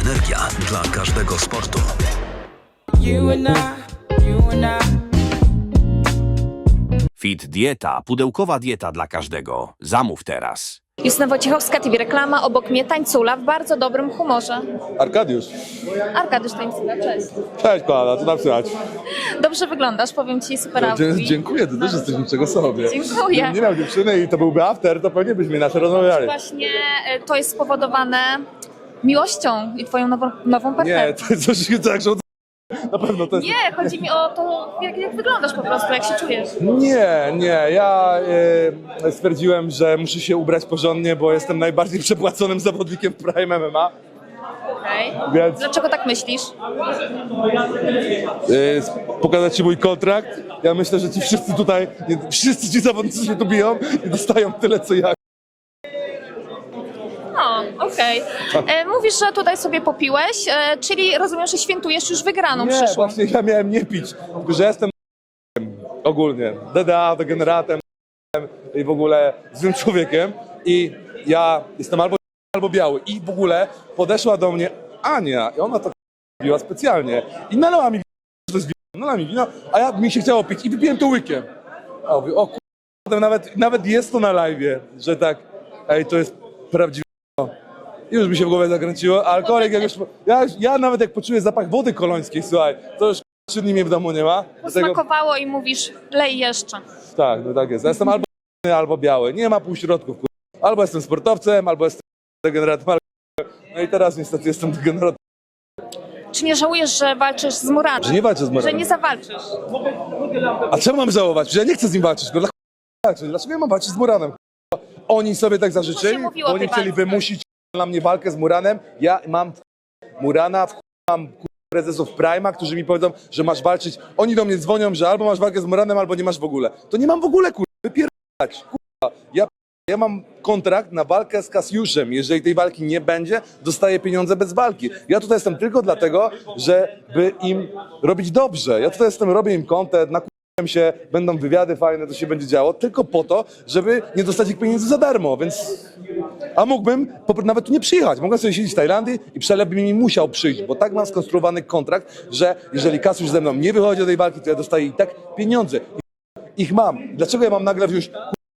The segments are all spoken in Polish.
energia dla każdego sportu. Fit Dieta, pudełkowa dieta dla każdego. Zamów teraz. Justyna Wojciechowska, TV Reklama, obok mnie tańcula w bardzo dobrym humorze. Arkadiusz. Arkadiusz Tańcula, cześć. Cześć kochana, co tam słychać? Dobrze wyglądasz, powiem ci, super Dzie- outfit. Dziękuję, ty też jesteś niczego sobie. Dziękuję. Gdybym nie miał dziewczyny i to byłby after, to pewnie byśmy nasze rozmawiali. Właśnie e, to jest spowodowane miłością i twoją nową, nową Nie, partnerką. to jest coś tak, że od... Na pewno to jest... Nie, chodzi mi o to, jak, jak wyglądasz po prostu, jak się czujesz. Nie, nie, ja e, stwierdziłem, że muszę się ubrać porządnie, bo jestem najbardziej przepłaconym zawodnikiem w Prime MMA, Okej. więc Dlaczego tak myślisz? e, pokazać Ci mój kontrakt. Ja myślę, że ci wszyscy tutaj, nie, wszyscy ci zawodnicy się tu biją i dostają tyle, co ja. Okej. E, Mówisz, że tutaj sobie popiłeś, e, czyli rozumiem, że świętujesz już wygraną Nie, przyszłą. właśnie ja miałem nie pić, tylko że jestem ogólnie DDA, degeneratem i w ogóle złym człowiekiem i ja jestem albo albo biały i w ogóle podeszła do mnie Ania i ona to biła specjalnie i nalała mi wino, że to jest wino, nalała mi wino, a ja mi się chciało pić i wypiłem to łykiem. A mówię, o kurde, nawet, nawet jest to na live, że tak, ej, to jest prawdziwe już mi się w głowie zakręciło, alkoholik jak już, ja, ja nawet jak poczuję zapach wody kolońskiej, słuchaj, to już trzy dni mnie w domu nie ma. Dlatego, Smakowało i mówisz, lej jeszcze. tak, no tak jest. Ja jestem albo albo biały, nie ma półśrodków. Albo jestem sportowcem, albo jestem degeneratem. No i teraz niestety jestem degeneratem. Czy nie żałujesz, że walczysz z Muranem? Że nie walczę z Że Muranem. nie zawalczysz? A czemu mam żałować? Przecież ja nie chcę z nim walczyć. No. Dlaczego ja mam walczyć z Muranem? Oni sobie tak zażyczyli, bo oni chcieli wymusić na mnie walkę z Muranem. Ja mam Murana, mam prezesów Prima, którzy mi powiedzą, że masz walczyć. Oni do mnie dzwonią, że albo masz walkę z Muranem, albo nie masz w ogóle. To nie mam w ogóle, kur... wypierdać. Kurwa. Ja, ja mam kontrakt na walkę z Kasiuszem. Jeżeli tej walki nie będzie, dostaję pieniądze bez walki. Ja tutaj jestem tylko dlatego, żeby im robić dobrze. Ja tutaj jestem, robię im content, na się, będą wywiady fajne, to się będzie działo, tylko po to, żeby nie dostać ich pieniędzy za darmo, więc... A mógłbym nawet tu nie przyjechać, mogłem sobie siedzieć w Tajlandii i przelew by mi musiał przyjść, bo tak mam skonstruowany kontrakt, że jeżeli Kasiusz ze mną nie wychodzi do tej walki, to ja dostaję i tak pieniądze. Ich mam. Dlaczego ja mam nagle wziąć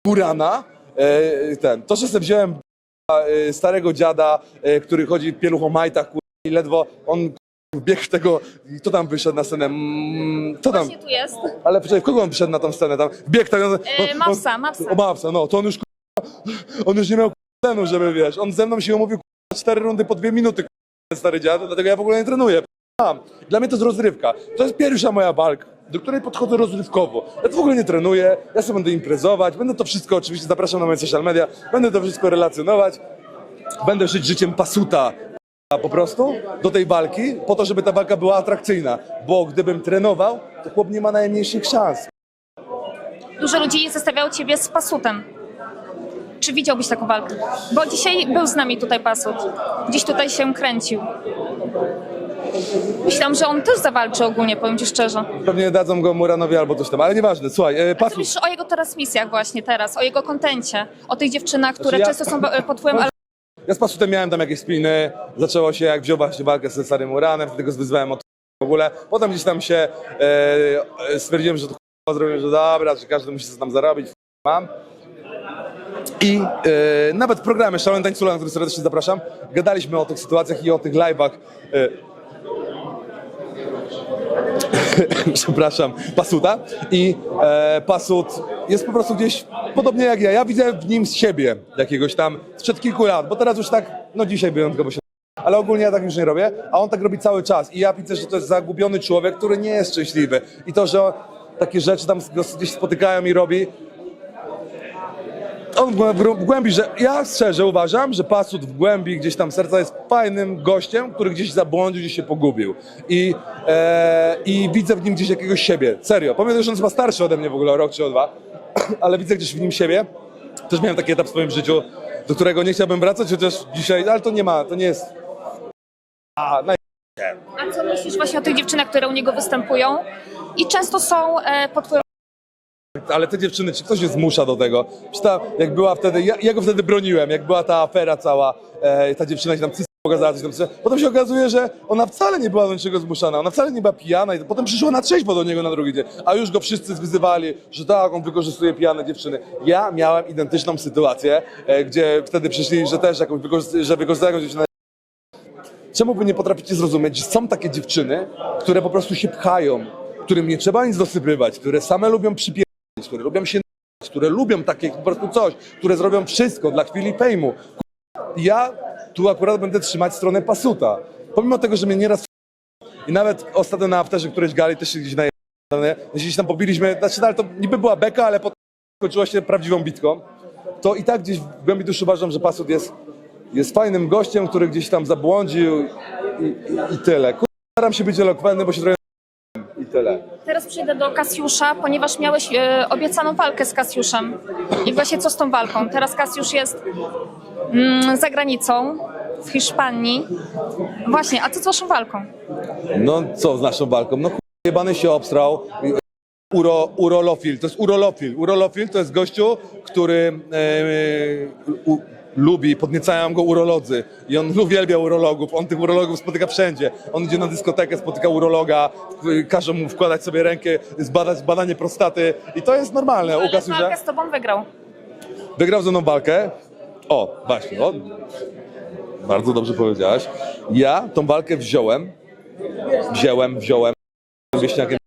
Kurana? E, ten, to, że sobie wziąłem e, starego dziada, e, który chodzi w pieluch o majtach kur- i ledwo on w tego, kto tam wyszedł na scenę? Mm, Kto tam? Właśnie tu jest. Ale przecież w kogo on przyszedł na tą scenę? Tam bieg tak. on- E, Mapsa, Mapsa. O Mapsa, no to on już k***a, on już nie miał tlenu, żeby wiesz. On ze mną się umówił k***a, cztery rundy po dwie minuty, k***a, stary dziad, dlatego ja w ogóle nie trenuję. Mam. Dla mnie to jest rozrywka. To jest pierwsza moja walka, do której podchodzę rozrywkowo. Ja to w ogóle nie trenuję, ja sobie będę imprezować, będę to wszystko, oczywiście zapraszam na moje social media, będę to wszystko relacjonować, będę żyć życiem pasuta, po prostu do tej walki, po to, żeby ta walka była atrakcyjna. Bo gdybym trenował, to chłop nie ma najmniejszych szans. Dużo ludzi zestawiało ciebie z Pasutem. Czy widziałbyś taką walkę? Bo dzisiaj był z nami tutaj Pasut. Gdzieś tutaj się kręcił. Myślałam, że on też zawalczy ogólnie, powiem ci szczerze. Pewnie dadzą go Muranowi albo coś tam, ale nieważne. Słuchaj, e, Co Pasut, myślisz o jego transmisjach właśnie teraz, o jego kontencie, o tych dziewczynach, które Znaczy ja- często są e, pod wpływem ja z Pasutem miałem tam jakieś spiny, zaczęło się jak wziął właśnie walkę ze starym Muranem, wtedy go wyzwałem od w ogóle. Potem gdzieś tam się e, e, stwierdziłem, że to zrobiłem, że dobra, że każdy musi sobie tam zarobić, mam. I e, nawet w programie Szalony Tańcula, na który serdecznie zapraszam, gadaliśmy o tych sytuacjach i o tych live'ach. E, przepraszam, Pasuta. I e, Pasut jest po prostu gdzieś podobnie jak ja. Ja widzę w nim z siebie jakiegoś tam sprzed kilku lat, bo teraz już tak, no dzisiaj wyjątkowo się. Ale ogólnie ja tak już nie robię, a on tak robi cały czas. I ja widzę, że to jest zagubiony człowiek, który nie jest szczęśliwy. I to, że takie rzeczy tam gdzieś spotykają i robi, on w głę- w głębi, że ja szczerze uważam, że Pasut w głębi gdzieś tam serca jest fajnym gościem, który gdzieś zabłądził, gdzieś się pogubił. I, e, i widzę w nim gdzieś jakiegoś siebie. Serio. Pomimo, że on jest chyba starszy ode mnie w ogóle o rok czy o dwa, ale widzę gdzieś w nim siebie. Też miałem taki etap w swoim życiu, do którego nie chciałbym wracać, chociaż dzisiaj, ale to nie ma, to nie jest... A, naj... A co myślisz właśnie o tych dziewczynach, które u niego występują i często są e, pod ale te dziewczyny, czy ktoś je zmusza do tego? Ta, jak była wtedy, ja, ja go wtedy broniłem, jak była ta afera cała, e, ta dziewczyna się tam cys- pokazała coś tam. Potem się okazuje, że ona wcale nie była do niczego zmuszana, ona wcale nie była pijana i potem przyszła na trzeźwo do niego na drugi dzień, a już go wszyscy wyzywali, że tak, on wykorzystuje pijane dziewczyny. Ja miałem identyczną sytuację, e, gdzie wtedy przyszli, że też jakąś wykorzyst- że wykorzystają dziewczynę. Czemu wy nie potraficie zrozumieć, że są takie dziewczyny, które po prostu się pchają, którym nie trzeba nic dosypywać, które same lubią przypierać, które lubią się które lubią takie po prostu coś, które zrobią wszystko dla chwili fejmu. Ja tu akurat będę trzymać stronę pasuta. Pomimo tego, że mnie nieraz i nawet ostatnio na afterze którejś gali też się gdzieś na gdzieś tam pobiliśmy, znaczy no, ale to niby była beka, ale potem skończyła się prawdziwą bitką, to i tak gdzieś w głębi duszy uważam, że pasut jest, jest fajnym gościem, który gdzieś tam zabłądził i, i, i tyle. Staram się być elokwentny, bo się trochę. Teraz przejdę do Kasiusza, ponieważ miałeś e, obiecaną walkę z Kasiuszem. I właśnie co z tą walką? Teraz Kasiusz jest mm, za granicą, w Hiszpanii. Właśnie, a co z waszą walką? No co z naszą walką? No jebany się obstrał. Uro, urolofil, to jest urolofil. Urolofil to jest gościu, który e, u, lubi, podniecają go urolodzy i on uwielbia urologów, on tych urologów spotyka wszędzie. On idzie na dyskotekę, spotyka urologa, każą mu wkładać sobie rękę, zbadać badanie prostaty i to jest normalne. Ale Kasiusza walkę z tobą wygrał. wygrał ze mną walkę. O, właśnie, o, bardzo dobrze powiedziałaś. Ja tą walkę wziąłem, wziąłem, wziąłem wieśniakiem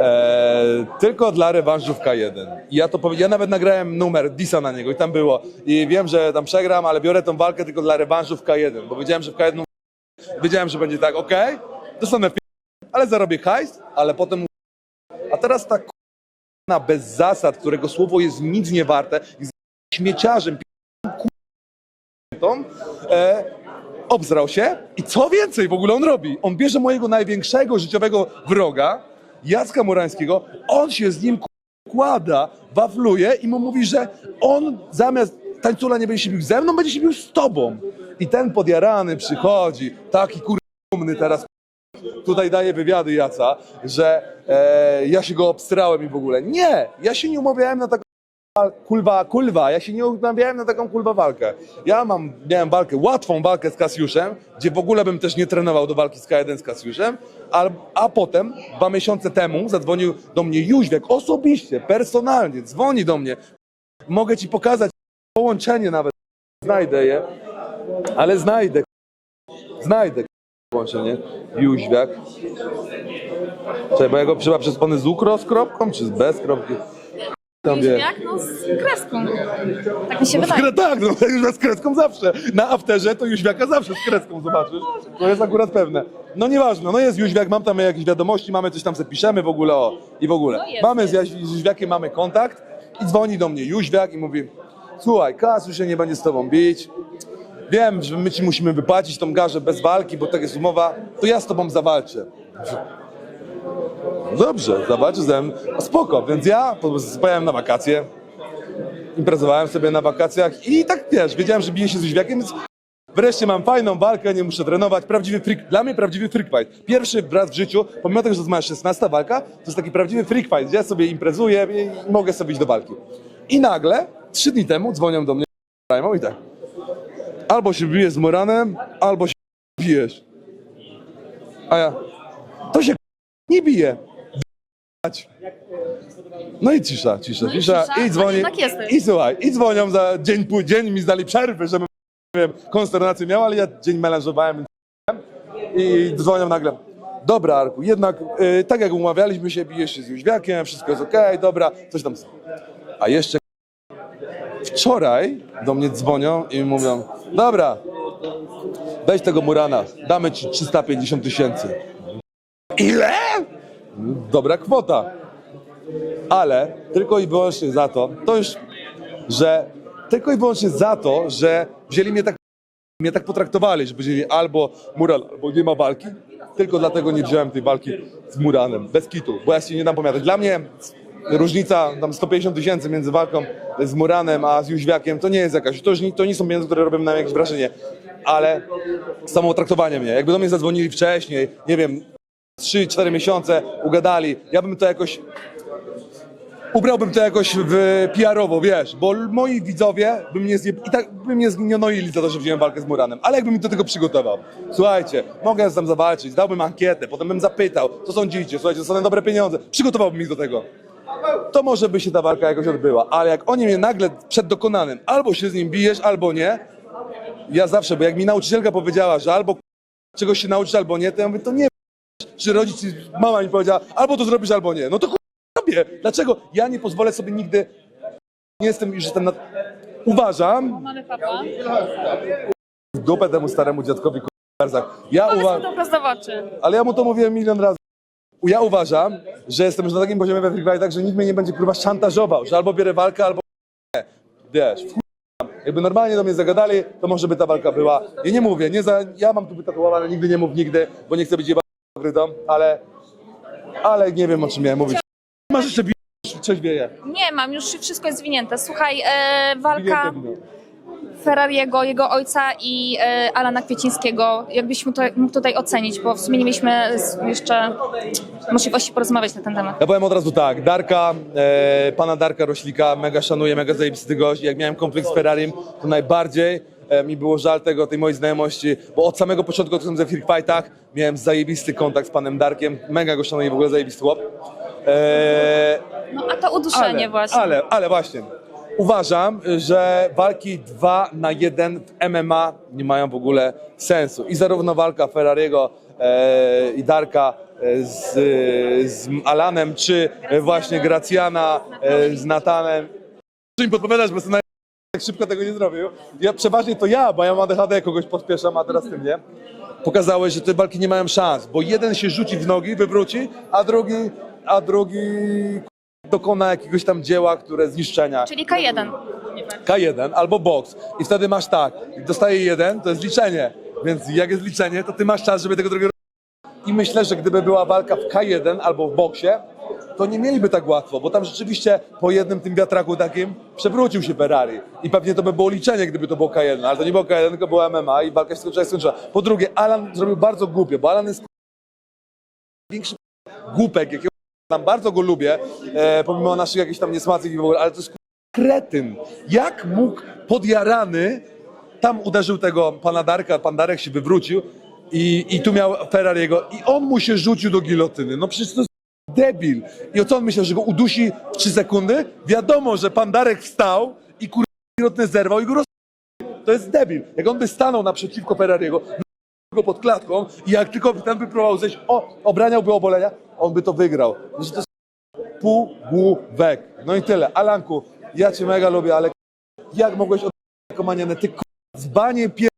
e, tylko dla K1. I ja to ja nawet nagrałem numer Disa na niego i tam było. I wiem, że tam przegram, ale biorę tą walkę tylko dla rewanżu w K1, bo wiedziałem, że w K1 wiedziałem, że będzie tak, okej, dostanę pi- ale zarobię hajs, ale potem a teraz tak na bez zasad, którego słowo jest nic nie warte, jest śmieciarzem, p***tą, e, obzrał się i co więcej w ogóle on robi? On bierze mojego największego życiowego wroga, Jacka Murańskiego, on się z nim kłada, wafluje i mu mówi, że on zamiast tańcula nie będzie się bił ze mną, będzie się bił z tobą. I ten podjarany przychodzi, taki kurwa teraz tutaj daje wywiady Jaca, że e, ja się go obstrałem i w ogóle. Nie! Ja się nie umawiałem na taką kulwa, kulwa, ja się nie umawiałem na taką kulwa walkę. Ja mam, miałem walkę, łatwą walkę z Kasiuszem, gdzie w ogóle bym też nie trenował do walki z K1 z Kasiuszem, a, a potem, dwa miesiące temu, zadzwonił do mnie Jóźwiak osobiście, personalnie, dzwoni do mnie. Mogę ci pokazać połączenie nawet, znajdę je, ale znajdę, znajdę połączenie, Jóźwiak. Czekaj, bo ja go trzeba przez z ukro z kropką, czy bez kropki? Tam wie. Jak? No z kreską. Tak mi się Z wydaje. kre, tak, no już z kreską zawsze. Na afterze to Jóźwiaka zawsze z kreską zobaczysz. To jest akurat pewne. No nieważne, no jest Jóźwiak, mam tam jakieś wiadomości, mamy coś tam se piszemy w ogóle o i w ogóle. No jest, mamy z Jaś- z Jóźwiakiem mamy kontakt i dzwoni do mnie Jóźwiak i mówi słuchaj, Kasiu się nie będzie z tobą bić. Wiem, że my ci musimy wypłacić tą garzę bez walki, bo tak jest umowa, to ja z tobą zawalczę. Dobrze. No Spoko, więc ja pojechałem na wakacje, imprezowałem sobie na wakacjach i tak wiesz, wiedziałem, że biję się z Jóźwiakiem, więc wreszcie mam fajną walkę, nie muszę trenować. Prawdziwy freak, dla mnie prawdziwy freak fight. Pierwszy raz w życiu, pomimo tego, że to moja 16 walka, to jest taki prawdziwy freak fight, gdzie ja sobie imprezuję i mogę sobie iść do walki. I nagle, trzy dni temu dzwonią do mnie i tak. Albo się bijesz z Moranem, albo się bijesz. A ja, to się nie bije. No i cisza, cisza, No i cisza. cisza, I a dzwoni. jednak jesteś. I słuchaj, i dzwonią za dzień, pół dzień mi zdali przerwy, żebym nie wiem, konsternację miał, ale ja dzień melanżowałem więc i dzwonią nagle. Dobra, Arku, jednak y, tak jak umawialiśmy się, bijesz się z Jóźwiakiem, wszystko jest okej, dobra, coś tam. A jeszcze wczoraj do mnie dzwonią i mówią, dobra, weź tego Murana, damy ci 350 tysięcy. Ile? Dobra kwota. Ale tylko i wyłącznie za to, to już, że tylko i wyłącznie za to, że wzięli mnie tak, mnie tak potraktowali, że powiedzieli albo Muran, albo nie ma walki. Tylko dlatego nie wziąłem tej walki z Muranem, bez kitu, bo ja się nie dam pomiatać. Dla mnie różnica tam 150 tysięcy między walką z Muranem a z Jóźwiakiem to nie jest jakaś, to, już nie, to nie są pieniądze, które robią na mnie jakieś wrażenie, ale samo traktowanie mnie. Jakby do mnie zadzwonili wcześniej, nie wiem, 3-4 miesiące, ugadali, ja bym to jakoś ubrałbym to jakoś w PR-owo, wiesz, bo moi widzowie by mnie zje... i tak by mnie zgnoili za to, że wziąłem walkę z Muranem, ale jakbym mi do tego przygotował. Słuchajcie, mogę tam zawalczyć, dałbym ankietę, potem bym zapytał, co sądzicie, słuchajcie, dostanę dobre pieniądze, przygotowałbym ich do tego. To może by się ta walka jakoś odbyła, ale jak oni mnie nagle przed dokonanym, albo się z nim bijesz, albo nie, ja zawsze, bo jak mi nauczycielka powiedziała, że albo czegoś się nauczysz, albo nie, to ja mówię, to nie czy rodzic, mama mi powiedziała, albo to zrobisz, albo nie. No to robię. Dlaczego? Ja nie pozwolę sobie nigdy, nie jestem już jestem na... Uważam, Mamy papa. w dupę temu staremu dziadkowi k***arzach. Ja uważam, ale ja mu to mówiłem milion razy. Ja uważam, że jestem już na takim poziomie we free fightach, że nikt mnie nie będzie kurwa szantażował, że albo bierę walkę, albo nie. Wiesz, jakby normalnie do mnie zagadali, to może by ta walka była. Ja nie mówię, nie za, ja mam tu wytatuowane, nigdy nie mów nigdy, bo nie chcę być jebany ale, ale nie wiem o czym miałem mówić. Masz jeszcze coś wieje. Nie mam, już wszystko jest zwinięte. Słuchaj, e, walka Winięte wino. Ferrariego, jego ojca i e, Alana Kwiecińskiego. Jakbyś mógł, to, mógł tutaj ocenić, bo w sumie nie mieliśmy z- jeszcze możliwości porozmawiać na ten temat. Ja powiem od razu tak, Darka, e, pana Darka Roślika, mega szanuję, mega zajebisty gość. Jak miałem konflikt z Ferrarim, to najbardziej mi było żal tego, tej mojej znajomości, bo od samego początku, jak byłem ze Freak Fightach, miałem zajebisty kontakt z panem Darkiem, mega go szanuję, w ogóle zajebisty chłop. E, No a to uduszenie ale, właśnie. ale, ale właśnie. Uważam, że walki 2 na 1 w MMA nie mają w ogóle sensu. I zarówno walka Ferrariego e, i Darka e, z, z Alanem, czy e, właśnie Gracjana e, z Natanem. Muszę im podpowiadać, bo jestem naj- tak szybko tego nie zrobił. Ja, przeważnie to ja, bo ja mam ADHD, kogoś pospieszam, a teraz tym nie. Pokazałeś, że te walki nie mają szans, bo jeden się rzuci w nogi, wywróci, a drugi, a drugi dokona jakiegoś tam dzieła, które zniszczenia. Czyli K1. K1 albo boks. I wtedy masz tak, dostaje jeden, to jest liczenie. Więc jak jest liczenie, to ty masz czas, żeby tego drugiego i myślę, że gdyby była walka w K1 albo w boksie, to nie mieliby tak łatwo, bo tam rzeczywiście po jednym tym wiatraku takim przewrócił się Ferrari. I pewnie to by było liczenie, gdyby to było K1, ale to nie było K1, tylko było MMA i walka się skończyła, skończyła. Po drugie, Alan zrobił bardzo głupie, bo Alan jest większy głupek, jakiego tam bardzo go lubię, e, pomimo naszych jakichś tam niesmacji i w ogóle, ale to jest kretyn. Jak mógł podjarany tam uderzył tego pana Darka, pan Darek się wywrócił i, i tu miał Ferrariego i on mu się rzucił do gilotyny. No przecież to jest debil. I o co on myślał, że go udusi w 3 sekundy? Wiadomo, że pan Darek wstał i kur... gilotynę zerwał i go roz... To jest debil. Jak on by stanął naprzeciwko Ferrariego, go pod klatką i jak tylko ten by próbował zejść, o, obraniałby obolenia, on by to wygrał. Że to jest półgłówek. No i tyle. Alanku, ja cię mega lubię, ale jak mogłeś od ty dzbanie pier...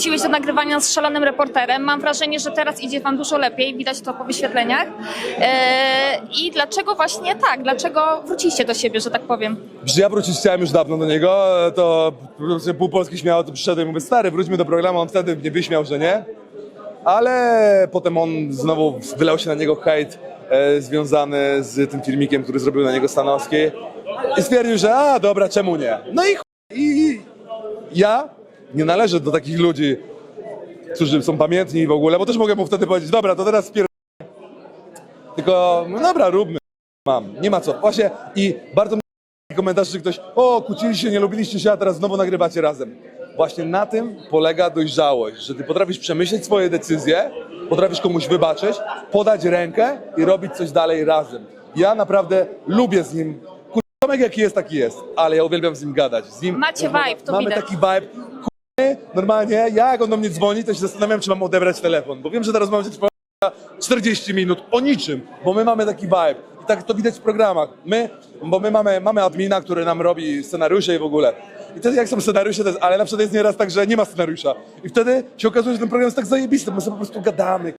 Wróciłeś do nagrywania z szalonym reporterem. Mam wrażenie, że teraz idzie wam dużo lepiej, widać to po wyświetleniach. E, I dlaczego właśnie tak? Dlaczego wróciliście do siebie, że tak powiem? Że ja wrócić chciałem już dawno do niego, to po prostu pół Polski śmiało, to przyszedłem i mówię, stary, wróćmy do programu, on wtedy mnie wyśmiał, że nie. Ale potem on znowu wylał się na niego hejt e, związany z tym filmikiem, który zrobił na niego Stanowski i stwierdził, że a, dobra, czemu nie? No i, i ja nie należę do takich ludzi, którzy są pamiętni w ogóle, bo też mogę mu wtedy powiedzieć, dobra, to teraz spier... Tylko, no dobra, róbmy, mam, nie ma co. Właśnie i bardzo mi komentarz, że ktoś, o, kłóciliście się, nie lubiliście się, a teraz znowu nagrywacie razem. Właśnie na tym polega dojrzałość, że ty potrafisz przemyśleć swoje decyzje, potrafisz komuś wybaczyć, podać rękę i robić coś dalej razem. Ja naprawdę lubię z nim. Tomek jaki jest, taki jest, ale ja uwielbiam z nim gadać. Z nim Macie vibe, to Mamy widać. taki vibe. Normalnie, ja jak on do mnie dzwoni, to się zastanawiam, czy mam odebrać telefon, bo wiem, że ta rozmowa będzie trwała 40 minut o niczym, bo my mamy taki vibe. I tak to widać w programach. My, bo my mamy, mamy admina, który nam robi scenariusze i w ogóle. I wtedy jak są scenariusze, to jest, ale na przykład jest nieraz tak, że nie ma scenariusza. I wtedy się okazuje, że ten program jest tak zajebisty, my sobie po prostu gadamy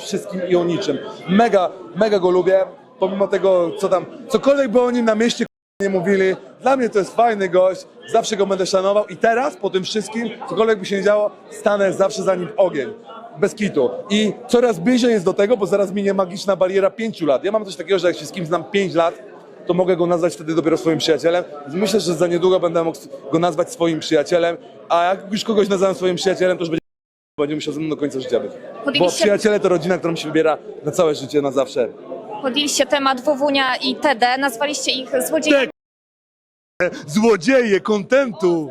wszystkim i o niczym. Mega, mega go lubię, pomimo tego, co tam, cokolwiek by o nim na mieście nie mówili. Dla mnie to jest fajny gość, zawsze go będę szanował i teraz po tym wszystkim, cokolwiek by się nie działo, stanę zawsze za nim w ogień. Bez kitu. I coraz bliżej jest do tego, bo zaraz minie magiczna bariera pięciu lat. Ja mam coś takiego, że jak się z kimś znam pięć lat, to mogę go nazwać wtedy dopiero swoim przyjacielem. Myślę, że za niedługo będę mógł go nazwać swoim przyjacielem, a jak już kogoś nazywam swoim przyjacielem, to już będzie będzie musiał ze mną do końca życia być. Bo przyjaciele to rodzina, którą się wybiera na całe życie, na zawsze. Podjęliście temat Wowunia i TD, nazwaliście ich złodziejami. Złodzieje kontentu!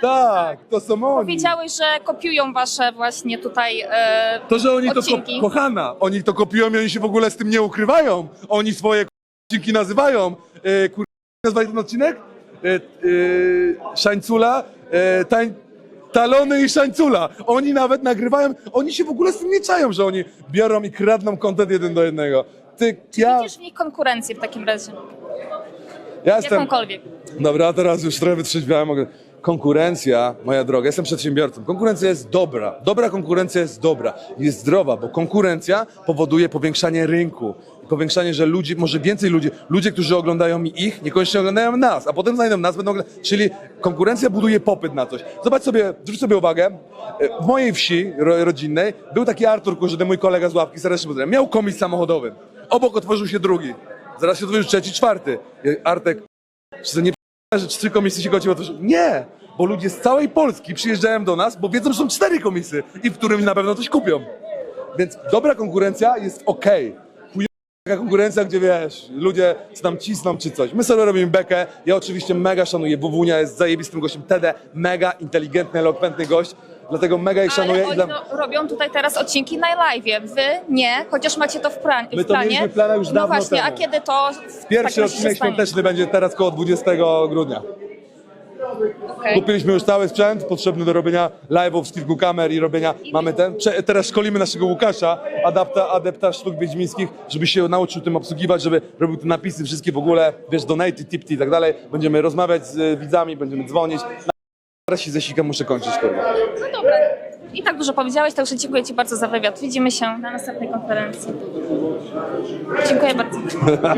Tak, to są oni. Powiedziałeś, że kopiują wasze właśnie tutaj e, To, że oni to odcinki. ko- kochana, oni to kopiują i oni się w ogóle z tym nie ukrywają. Oni swoje odcinki nazywają. E, kur... nazwali ten odcinek? E, e, szańcula, e, tań... talony i szańcula. Oni nawet nagrywają, oni się w ogóle z tym nie czają, że oni biorą i kradną kontent jeden do jednego. Ty, ja, Widzisz w nich konkurencję w takim razie, ja jestem... jakąkolwiek. Dobra, teraz już trochę wytrzeźwiałem. Mogę. Konkurencja, moja droga, jestem przedsiębiorcą. Konkurencja jest dobra. Dobra konkurencja jest dobra. Jest zdrowa, bo konkurencja powoduje powiększanie rynku. Powiększanie, że ludzi, może więcej ludzi, ludzie, którzy oglądają ich, niekoniecznie oglądają nas, a potem znajdą nas, będą oglądać. Czyli konkurencja buduje popyt na coś. Zobacz sobie, zwróć sobie uwagę, e, w mojej wsi ro, rodzinnej był taki Artur Kurzydy, mój kolega z ławki, serdecznie pozdrawiam. Miał komis samochodowy. Obok otworzył się drugi. Zaraz się otworzył trzeci, czwarty. Artek, czy to nie że trzy komisje się godziły. Nie! Bo ludzie z całej Polski przyjeżdżają do nas, bo wiedzą, że są cztery komisy i w którym na pewno coś kupią. Więc dobra konkurencja jest okej. Okay. Taka konkurencja, gdzie wiesz, ludzie co tam cisną czy coś. My sobie robimy bekę. Ja oczywiście mega szanuję. Wowunia jest zajebistym gościem. Tede, mega inteligentny, elokwentny gość. Dlatego mega ich szanuję. Ale i oni dla... no, robią tutaj teraz odcinki na live. Wy nie, chociaż macie to w, pra- My w to planie. mieliśmy w planach już no dawno właśnie, a temu. kiedy to w takim Pierwszy razie się odcinek stanie? świąteczny będzie teraz koło 20 grudnia. Okej. Kupiliśmy już cały sprzęt potrzebny do robienia live'ów z kilku kamer i robienia. Mamy ten. Prze- teraz szkolimy naszego Łukasza, adapta, adepta sztuk wiedźmińskich, żeby się nauczył tym obsługiwać, żeby robił te napisy wszystkie w ogóle, wiesz, donaty, tipty i tak dalej. Będziemy rozmawiać z e, widzami, będziemy dzwonić. Teraz się ze sikiem muszę kończyć, kurwa. No dobra. I tak dużo powiedziałeś, także dziękuję Ci bardzo za wywiad. Widzimy się na następnej konferencji. Dziękuję bardzo.